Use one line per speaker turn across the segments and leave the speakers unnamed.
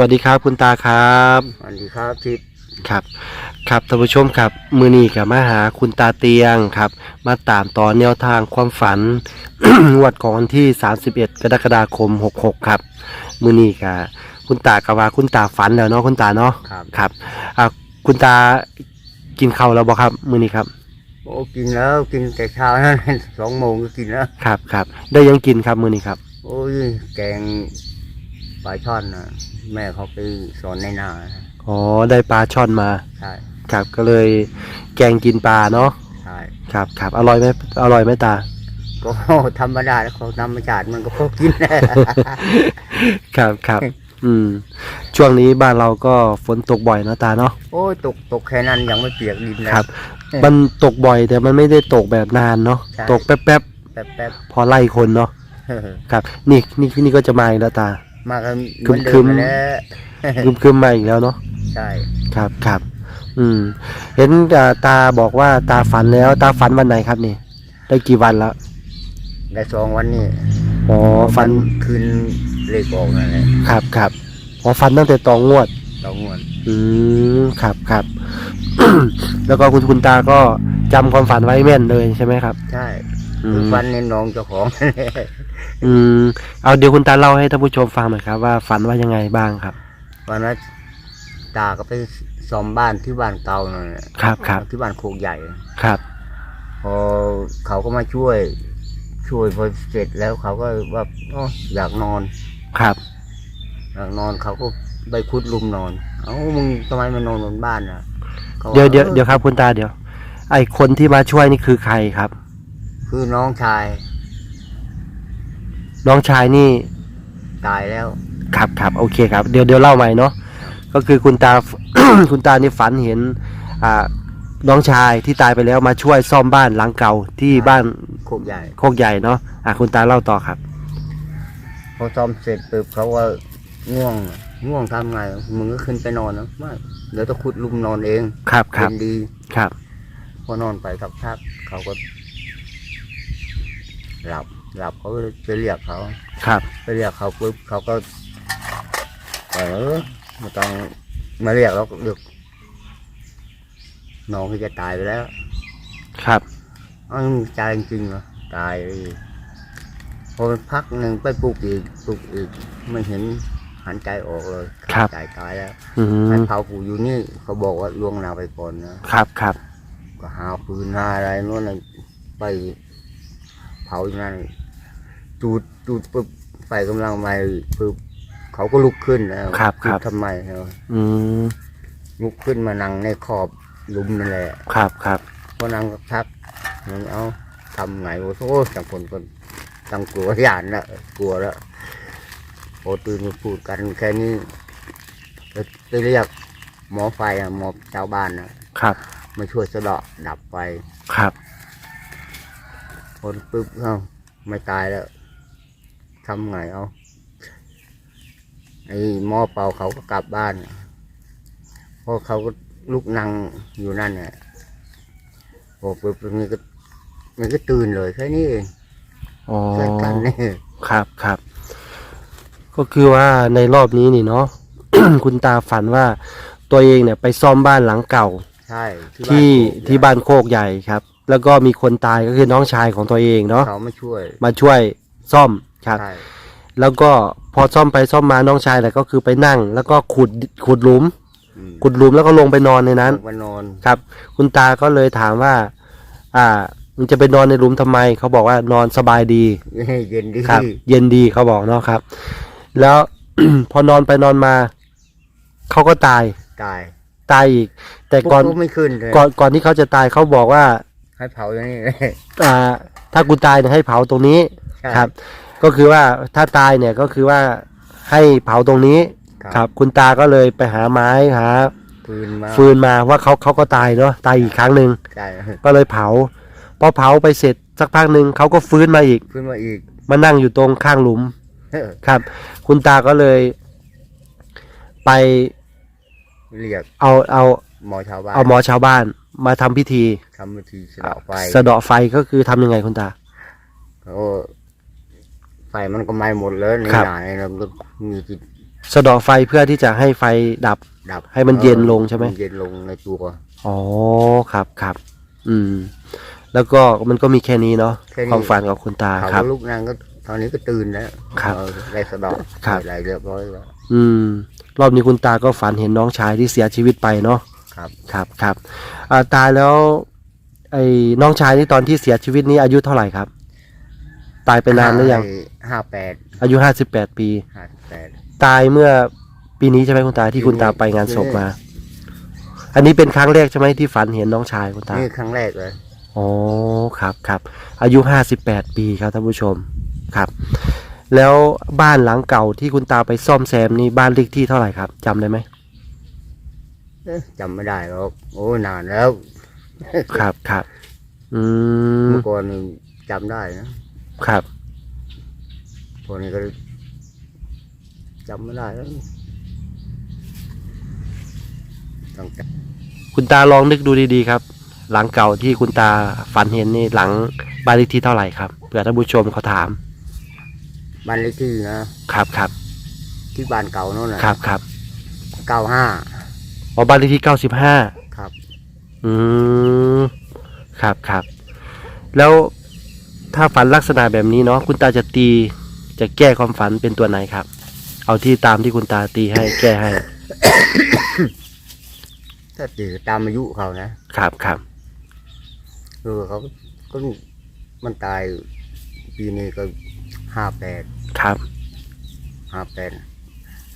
วัสดีครับคุณตาครับ
สวัสดีครับทิศ
ครับ ครับท่านผู้ชมครับมือนี้กับมาหาคุณตาเตียงครับ มาตามต่อแนวทางความฝันงวดของวันที่ 31 กรกฎาคม 66 ครับมือนี้กับคุณตากะว่าคุณตาฝันแล้วเนาะคุณตาเนาะ
ครับ
ครับอะคุณตากินข้าวแล้วบ่ครับมือนี้ครับ
โอ้กินแล้วกินแต่เช้านั้นสองโมงก็กินแล้ว
ครับครับได้ยังกินครับมือนี้ครับ
โอ้ยแกง ปลาช่อนนะแม่เขาไปสอนในนา
อ๋อได้ปลาช่อนมา
ใช่
ครับก็เลยแกงกินปลาเนาะ
ใช่
ครับครับอร่อยไหมอร่อยไหมตา
ก็ธรรมดาแล้วเขาธรรมชาติมันก็พอกิน
ครับครับอืม ช่วงนี้บ้านเราก็ฝนตกบ่อยเนอะตาเนาะ
โอ้ยตกตกแค่นั้นยังไม่เปียกดินเลย
ครับ มันตกบ่อยแต่มันไม่ได้ตกแบบนานเนาะ
ใช่
ตกแป๊บ
แป๊บแป๊บ
ๆพอไล่คนเนาะครับ นี่นี่นี่ก็จะมาอีกแล้วตา
มากันเหมือน
คึ
เดิ
ม
ม
ๆ
แล้ว
คึมคึมๆมาอีกแล้วเนาะ
ใช่
ครับครับอืม เห็นอ่าตาบอกว่าตาฝันแล้ว ตาฝันวันไหนครับนี่ ได้กี่วันแล้ว
ได้สองวันนี้
อ๋อฝัน
คืนเลขออกนั่นแหละ
ครับครับอ๋อฝันตั้งแต่ตองงวด
สองวัน
อืมครับครับ แล้วก็คุณคุณตาก็จำความฝันไว้แม่นเลยใช่ไหมครับ
ใช่
อื
คือ
ม
ฟันในน้องเจ้าของ
อืมเอาเดี๋ยวคุณตาเล่าให้ท่านผู้ชมฟังหน่อยครับ ว่าฝันว่ายังไงบ้างครับ
วันนั้นตาก็ไปซ่อมบ้านที่บ้านเก่านั่นแหละ
ครับครับ
ที่บ้านโคกใหญ่
ครับ
พอเขาก็มาช่วย ช่วยพอเสร็จแล้วเขาก็ว่าโอ้อยากนอน
ครับ
อยากนอนเขาก็ไปคุดลุมนอน เอ้ามึงทำไมมานอนบนบ้านอะขาา
เดี๋ยวเดี๋ยว
ออ
เดี๋ยวครับคุณตาเดี๋ยว ไอคนที่มาช่วยนี่คือใครครับ
คือน้องชาย
น้องชายนี่
ตายแล้ว
ครับครับโอเคครับ เดี๋ยวเดี๋ยวเล่าใหม่เนาะก็คือคุณตา คุณตานี่ฝันเห็น อ่า น้องชายที่ตายไปแล้วมาช่วยซ่อมบ้านหลังเก่าที่บ้าน
โคกใหญ่
โคกใหญ่เนาะอะคุณตาเล่าต่อครับ
พอซ่อมเสร็จปุ๊บเขาว่าง่วงง่วงทำไงมึงก็ขึ้นไปนอนนะไม่เดี๋ยวต้องขุดลุมนอนเอง
ครับครับ
เป็นดี
ครับ
พอนอนไปสักพักเขาก็หลับ หลับเขาก็เลยไปเรียกเขา
ครับ
ไปเรียกเขาปุ๊บเขาก็เออไม่ต้องมาเรียกแล้วเรียกน้องที่จะตายไปแล้ว
ครับ
อ้าวมึงตายจริงๆเหรอตายพอพักหนึ่งไปปลุกอีกปลุกอีกไม่เห็นหันใจออกเลยขาดใจตายแล้ว
อื
ให้
ม
เผาปู่อยู่นี่ เขาบอกว่าล่วงหนาไปก่อนนะครับ
ครับ
ก็หาปืนหาอะไรโน่นน่ะไปเผาอย่างนั้น จูดจูดปุ๊บไฟกำลังไหม้ปุ๊บเขาก็ลุกขึ้นแล้ว
ครับครับ
ลุกทำไมเนาะ
อืม
ลุกขึ้นมานั่งในขอบหลุมนั่นแหละ
ครับครับ
พอนั่งสักพักมันเอาทำไงโอ้โหจังคนคนตั้งกลัวหยานละกลัวแล้วพอตื่นมาพูดกันแค่นี้ไปไปเรียกหมอไฟอะหมอชาวบ้านนะครับมาช่วยสะเดาะดับไฟ
ครับ
คนปุ๊บเอ้าไม่ตายแล้ว ทำไงเอาไอ้หม้อเป่าเขาก็กลับบ้านเพราะเขาก็ลุกนั่งอยู่นั่นเนี่ยพอปุ๊บมันก็มันก็ตื่นเลยแค่นี้เอง
อ๋อ
แค่กันนี่
ครับครับ ก็คือว่าในรอบนี้นี่เนาะ คุณตาฝันว่าตัวเองเนี่ยไปซ่อมบ้านหลังเก่า
ใช่
ที่
บ้าน
ที่บ้านโคกใหญ่ครับ แล้วก็มีคนตายก็คือน้องชายของตัวเองเนาะ
เขามาช่วย
มาช่วยซ่อม ครับ
ใช่
แล้วก็พอซ่อมไปซ่อมมาน้องชายแหละก็คือไปนั่ง แล้วก็ขุดขุดหลุม
อืม
ขุดหลุมแล้วก็ลงไปนอนในนั้น
ลงมานอน
ครับ คุณตาก็เลยถามว่า อ่ามึงจะไปนอนในหลุมทำไม เขาบอกว่านอนสบายดี
เย็นดี
ครับ เย็นดีเขาบอกเนาะครับ แล้ว พอนอนไปนอนมา เขาก็ตาย
ตาย
ตายอีก แต่ก่อน
ปุ๊บไม่ขึ้นเลย
ก่อนก่อนที่เขาจะตายเขาบอกว่า
ให้เผาอย่างนี้เลย
อ่าถ้ากูตายเนี่ยให้เผาตรงนี้
ใช่
ครับ ก็คือว่าถ้าตายเนี่ยก็คือว่าให้เผาตรงนี้ครับคุณตาก็เลยไปหาไม้หา
ฟืนมา
ฟืนมาว่าเขาเขาก็ตายเนาะตายอีกครั้งหนึ่ง
ใช่
ก็เลยเผาพอเผาไปเสร็จสักพักหนึ่งเขาก็ฟื้นมาอีก
ขึ้นมาอีก
มานั่งอยู่ตรงข้างหลุม
เฮ้อ
ครับ คุณตาก็เลย ไป
เรียก
เอาเอา
หมอชาวบ้าน
เอาหมอชาวบ้านมาทำพิธี
ทำพิธีสะเดาะไฟ
สะเดาะไฟก็คือทำยังไงคุณตา
โอ้ ไฟมันก็ไหม้หมดเลยใน
ครับ
หนายเราก็มีที่
สะเดาะไฟเพื่อที่จะให้ไฟดับ
ดับ
ให้มันเย็นลงใช่ไหม
นเย็นลงในตัว
อ๋อครับครับ อืม แล้วก็มันก็มีแค่นี้เนาะ
แค่นี้
ความฝันของคุณตา
เขา
ครับ
ลูกนางก็ตอนนี้ก็ตื่นแล้ว
ครับ
เออได้สะเดอก
ครับ
อะไรเรียบร้อยแล้ว
อืม รอบนี้คุณตาก็ฝันเห็นน้องชายที่เสียชีวิตไปเนาะ
ครับ
ครับครับอ่าตายแล้ว ไอ้น้องชายที่ตอนที่เสียชีวิตนี้อายุเท่าไหร่ครับ ตายไปนานหรือยัง
ห้าแปด
อายุห้าสิบแปดปี
ห้าแปด
ตายเมื่อปีนี้ใช่ไหมคุณตาที่คุณตาไปงานศพ
ปีนี้
มา อันนี้เป็นครั้งแรกใช่ไหมที่ฝันเห็นน้องชายคุณตา
นี่ครั้งแรกเลย
อ๋อครับครับอายุห้าสิบแปดปีครับท่านผู้ชมครับ แล้วบ้านหลังเก่าที่คุณตาไปซ่อมแซมนี่บ้านเลขที่เท่าไหร่ครับจำได้ไหม
เอ๊ะจำไม่ได้หรอกโอ้นานแล้ว
ครับครับอืม
เมื่อก่อนนี่จำได้นะ ครับพอนี้ก็จำไม่ได้แล้วต้องจ
คุณตาลองนึกดูดีๆครับ หลังเก่าที่คุณตาฝันเห็นนี่หลังบ้านเลขที่เท่าไหร่ครับเผื่อท่านผู้ชมเขาถามำ
บ้านเลขที่นะครับ
ครับ
ที่บ้านเก่าโน่นนะครับ
ครับ
เก้าห้า
อ๋อบ้านเลขที่เก้าสิบห้า
ครับ
อืมครับครับ แล้ว ถ้าฝันลักษณะแบบนี้เนาะคุณตาจะตีจะแก้ความฝันเป็นตัวไหนครับ เอาที่ตามที่คุณตาตีให้แก้ให้
ถ้าตีตามอายุเขานะครับ
ครับ
คือเขาก็มันตายปีนี้ก็ห้าแปด
ครับ
ห้าแปด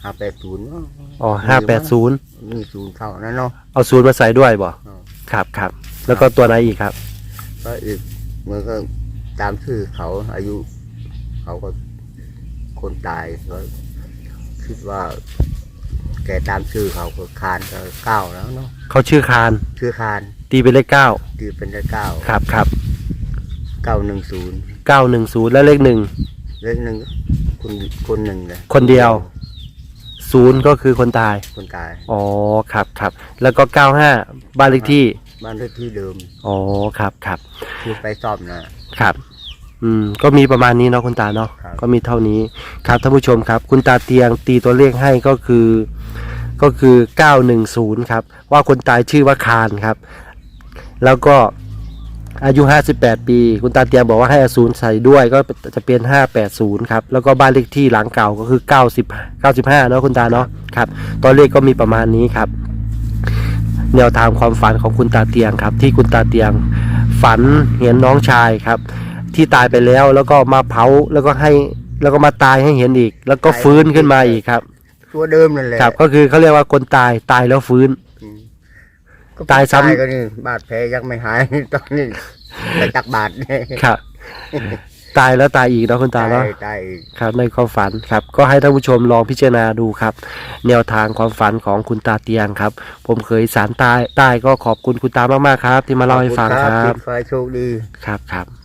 ห้าแปดศูนย์
อ๋อห้าแปดศูนย์
มีศูนย์เข้านั่นเนาะ
เอาศูนย์มาใส่ด้วยบ่
อ๋อ
ครับครับแล้วก็ตัวไหนอีกครับ
ก็อีกมันก็ ตามชื่อเขาอายุเขาก็คนตายก็คิดว่า แกตามชื่อเขาก็คานก็เก้าแล้วเนาะ
เขาชื่อคาน
ชื่อคาน
ตีเป็นเลขเก้า
ตีเป็นเลขเก้า
ครับครับ
เก้าหนึ่งศูนย์
เก้าหนึ่งศูนย์แล้วเลขหนึ่ง
เลขหนึ่งคนคนหนึ่งเลย
คนเดียวศูนย์ก็คือคนตาย
คนตาย
อ๋อ ครับครับ แล้วก็เก้าห้าบ้านเลขที่
บ้านเลขที่เดิม
อ๋อ ครับครับ
ที่ไปซ่อมนะ ครับ
อืม ก็มีประมาณนี้เนาะคุณตาเนาะ
ครับ
ก็มีเท่านี้ ครับท่านผู้ชมครับ คุณตาเตียงตีตัวเลขให้ก็คือ ก็คือเก้าหนึ่งศูนย์ครับ ว่าคนตายชื่อว่าคานครับ แล้วก็อายุห้าสิบแปดปี คุณตาเตียงบอกว่าให้เอาศูนย์ใส่ด้วยก็จะเป็นห้าแปดศูนย์ครับ แล้วก็บ้านเลขที่หลังเก่าก็คือเก้าสิบเก้าสิบห้าเนาะคุณตาเนาะครับ ตัวเลขก็มีประมาณนี้ครับ แนวทางความฝันของคุณตาเตียงครับ ที่คุณตาเตียง ฝันเห็นน้องชายครับ ที่ตายไปแล้วแล้วก็มาเผาแล้วก็ให้แล้วก็มาตายให้เห็นอีก แล้วก็ฟื้นขึ้นมาอีกครับ
ตัวเดิมนั่นแหละ
ครับ ก็คือเขาเรียกว่าคนตายตายแล้วฟื้น
อืมก็
ตายซ้ำ
ก็นี่บาดแผลยังไม่หาย ตอนนี้ไปตักบาดเนี่ย
ครับ ตายแล้วตายอีกเนาะคุณตาเนาะ
ตายตายอีก
ครับในความฝันครับก็ให้ท่านผู้ชมลองพิจารณาดูครับ แนวทางความฝันของคุณตาเตียงครับ ผมเคยสารตายใต้ก็ขอบคุณคุณตามากๆครับ ที่มาเล่าให้ฟังค
ขอ
รั
ณ
บ
ขอให้โชคดี
ครับครับ